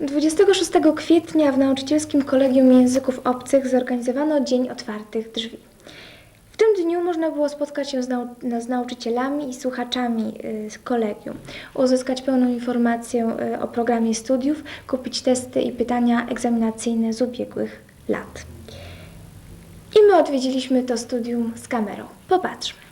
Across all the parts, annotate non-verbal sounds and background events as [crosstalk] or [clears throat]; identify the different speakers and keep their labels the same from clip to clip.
Speaker 1: 26 kwietnia w Nauczycielskim Kolegium Języków Obcych zorganizowano Dzień Otwartych Drzwi. W tym dniu można było spotkać się z, nau no, z nauczycielami i słuchaczami y, z kolegium, uzyskać pełną informację y, o programie studiów, kupić testy i pytania egzaminacyjne z ubiegłych lat. I my odwiedziliśmy to studium z kamerą. Popatrzmy.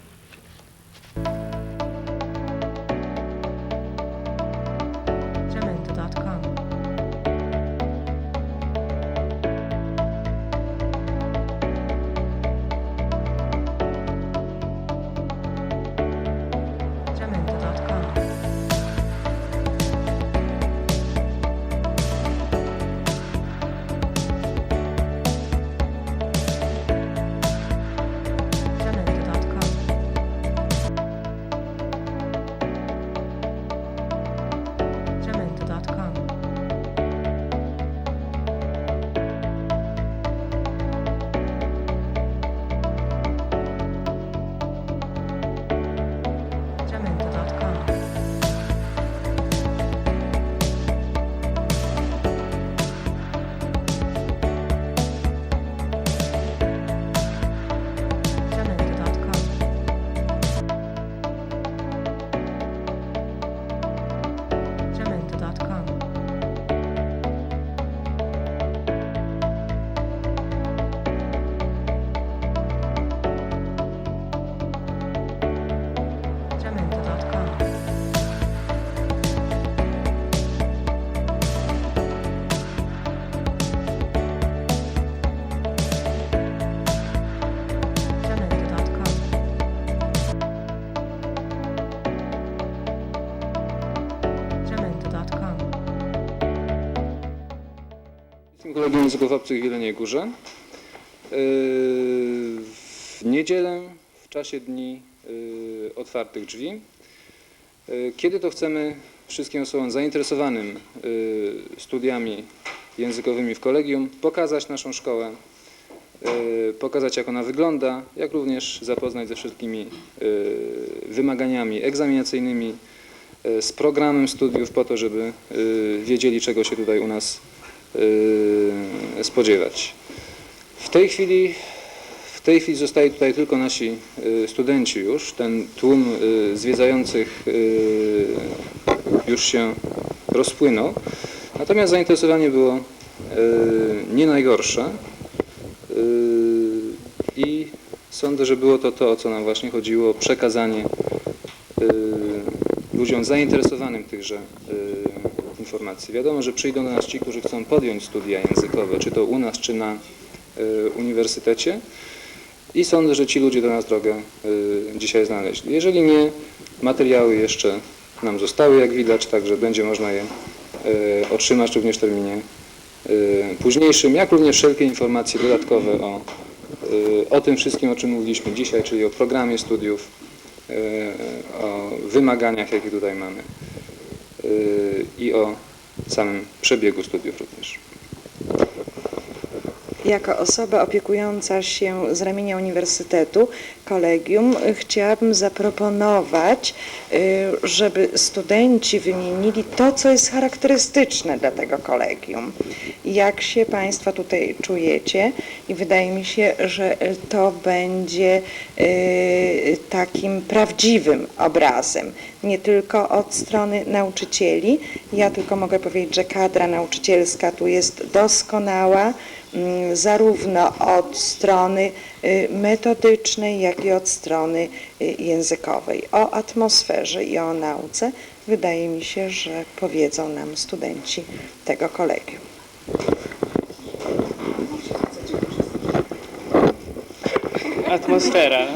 Speaker 2: Kolegium Obcych w Jeleniej Górze. Yy, W niedzielę, w czasie dni yy, otwartych drzwi. Yy, Kiedy to chcemy wszystkim osobom zainteresowanym studiami językowymi w kolegium pokazać naszą szkołę, pokazać jak ona wygląda, jak również zapoznać ze wszystkimi wymaganiami egzaminacyjnymi, z programem studiów po to, żeby wiedzieli czego się tutaj u nas spodziewać. W tej chwili w tej chwili zostali tutaj tylko nasi y, studenci już. Ten tłum y, zwiedzających y, już się rozpłynął. Natomiast zainteresowanie było y, nie najgorsze. Y, I sądzę, że było to to, o co nam właśnie chodziło, przekazanie y, ludziom zainteresowanym tychże y, informacji. Wiadomo, że przyjdą do nas ci, którzy chcą podjąć studia językowe, czy to u nas, czy na y, uniwersytecie i sądzę, że ci ludzie do nas drogę y, dzisiaj znaleźli. Jeżeli nie, materiały jeszcze nam zostały, jak widać, także będzie można je y, otrzymać również w terminie y, późniejszym, jak również wszelkie informacje dodatkowe o, y, o tym wszystkim, o czym mówiliśmy dzisiaj, czyli o programie studiów, o wymaganiach, jakie tutaj mamy i o samym przebiegu studiów również.
Speaker 3: Jako osoba opiekująca się z ramienia Uniwersytetu, kolegium, chciałabym zaproponować, y, żeby studenci wymienili to, co jest charakterystyczne dla tego kolegium. Jak się Państwo tutaj czujecie i wydaje mi się, że to będzie y, takim prawdziwym obrazem, nie tylko od strony nauczycieli. Ja tylko mogę powiedzieć, że kadra nauczycielska tu jest doskonała, mm, zarówno od strony y, metodycznej, jak i od strony y, językowej. O atmosferze i o nauce wydaje mi się, że powiedzą nam studenci tego kolegium.
Speaker 4: Atmosfera.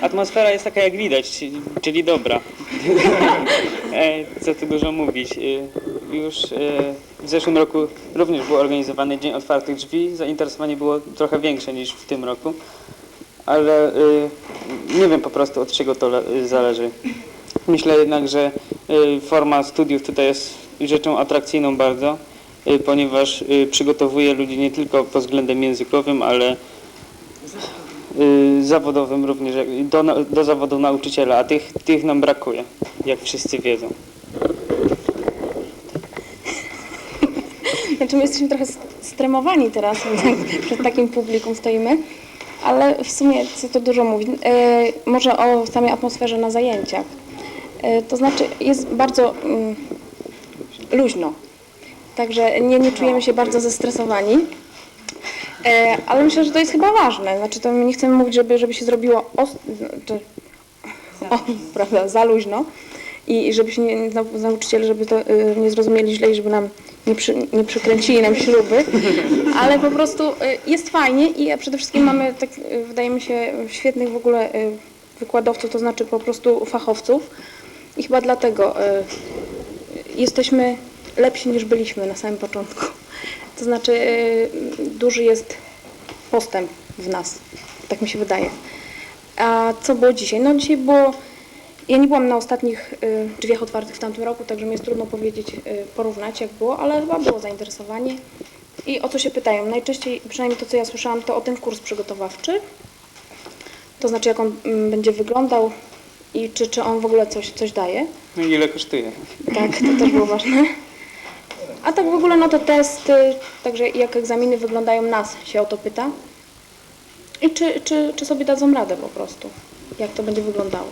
Speaker 4: Atmosfera jest taka jak widać, czyli dobra. E, Co tu dużo mówić. E, Już e, w zeszłym roku również był organizowany Dzień Otwartych Drzwi. Zainteresowanie było trochę większe niż w tym roku, ale nie wiem po prostu od czego to le- zależy. Myślę jednak, że forma studiów tutaj jest rzeczą atrakcyjną bardzo, ponieważ e, przygotowuje ludzi nie tylko pod względem językowym, ale y, zawodowym również, do, do zawodu nauczyciela, a tych, tych nam brakuje, jak wszyscy wiedzą. [laughs]
Speaker 5: Znaczy my jesteśmy trochę stremowani teraz, jak [laughs] przed takim publikum stoimy, ale w sumie co to dużo mówi. E, może o samej atmosferze na zajęciach. To znaczy jest bardzo mm, luźno, także nie, nie czujemy się bardzo zestresowani. E, ale myślę, że to jest chyba ważne. Znaczy to nie chcemy mówić, żeby, żeby się zrobiło os- znaczy, o, prawda, za luźno i żeby się nie, nau- nauczyciele, żeby to y, nie zrozumieli źle i żeby nam nie, przy, nie przykręcili nam śruby, ale po prostu y, jest fajnie i przede wszystkim mamy, tak y, wydaje mi się, świetnych w ogóle wykładowców, to znaczy po prostu fachowców i chyba dlatego jesteśmy lepsi niż byliśmy na samym początku. To znaczy y, duży jest postęp w nas, tak mi się wydaje. A co było dzisiaj? No dzisiaj było, ja nie byłam na ostatnich y, drzwiach otwartych w tamtym roku, także mi jest trudno powiedzieć, y, porównać jak było, ale chyba było zainteresowanie. I o co się pytają? Najczęściej, przynajmniej to co ja słyszałam, to o ten kurs przygotowawczy. To znaczy jak on mm, będzie wyglądał i czy, czy on w ogóle coś, coś daje.
Speaker 4: No i ile kosztuje?
Speaker 5: Tak, to też było ważne. [laughs] A tak w ogóle no te testy, także jak egzaminy wyglądają, nas się o to pyta. I czy, czy, czy sobie dadzą radę po prostu, jak to będzie wyglądało.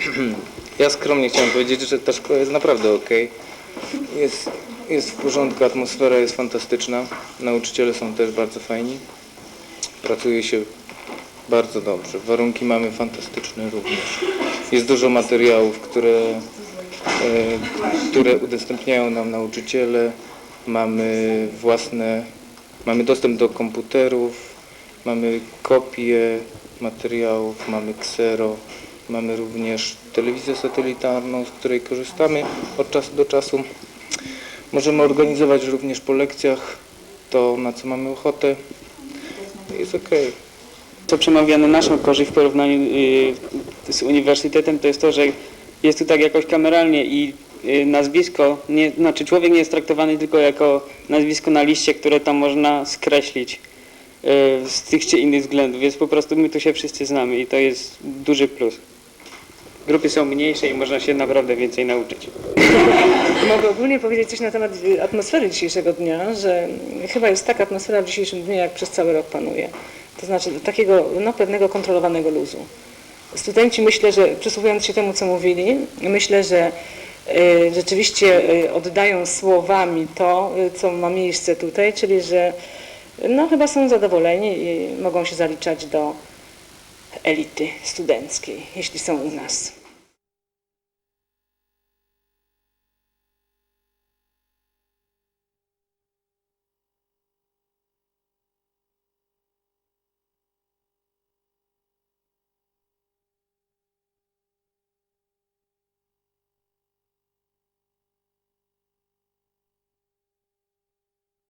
Speaker 5: [clears throat]
Speaker 6: Ja skromnie chciałem powiedzieć, że ta szkoła jest naprawdę ok. Jest, jest w porządku, atmosfera jest fantastyczna. Nauczyciele są też bardzo fajni. Pracuje się bardzo dobrze. Warunki mamy fantastyczne również. Jest dużo materiałów, które, które udostępniają nam nauczyciele. Mamy własne, mamy dostęp do komputerów, mamy kopie materiałów, mamy ksero. Mamy również telewizję satelitarną, z której korzystamy od czasu do czasu. Możemy organizować również po lekcjach to, na co mamy ochotę. Jest okej.
Speaker 4: Co przemawia na naszą korzyść w porównaniu y, z uniwersytetem, to jest to, że jest tu tak jakoś kameralnie i y, nazwisko, nie, znaczy człowiek nie jest traktowany tylko jako nazwisko na liście, które tam można skreślić y, z tych czy innych względów, więc po prostu my tu się wszyscy znamy i to jest duży plus. Grupy są mniejsze i można się naprawdę więcej nauczyć. [laughs]
Speaker 7: Mogę ogólnie powiedzieć coś na temat y, atmosfery dzisiejszego dnia, że chyba jest taka atmosfera w dzisiejszym dniu, jak przez cały rok panuje. To znaczy takiego no, pewnego kontrolowanego luzu. Studenci myślę, że przysłuchując się temu, co mówili, myślę, że y, rzeczywiście y, oddają słowami to, y, co ma miejsce tutaj, czyli że no, chyba są zadowoleni i mogą się zaliczać do elity studenckiej, jeśli są u nas.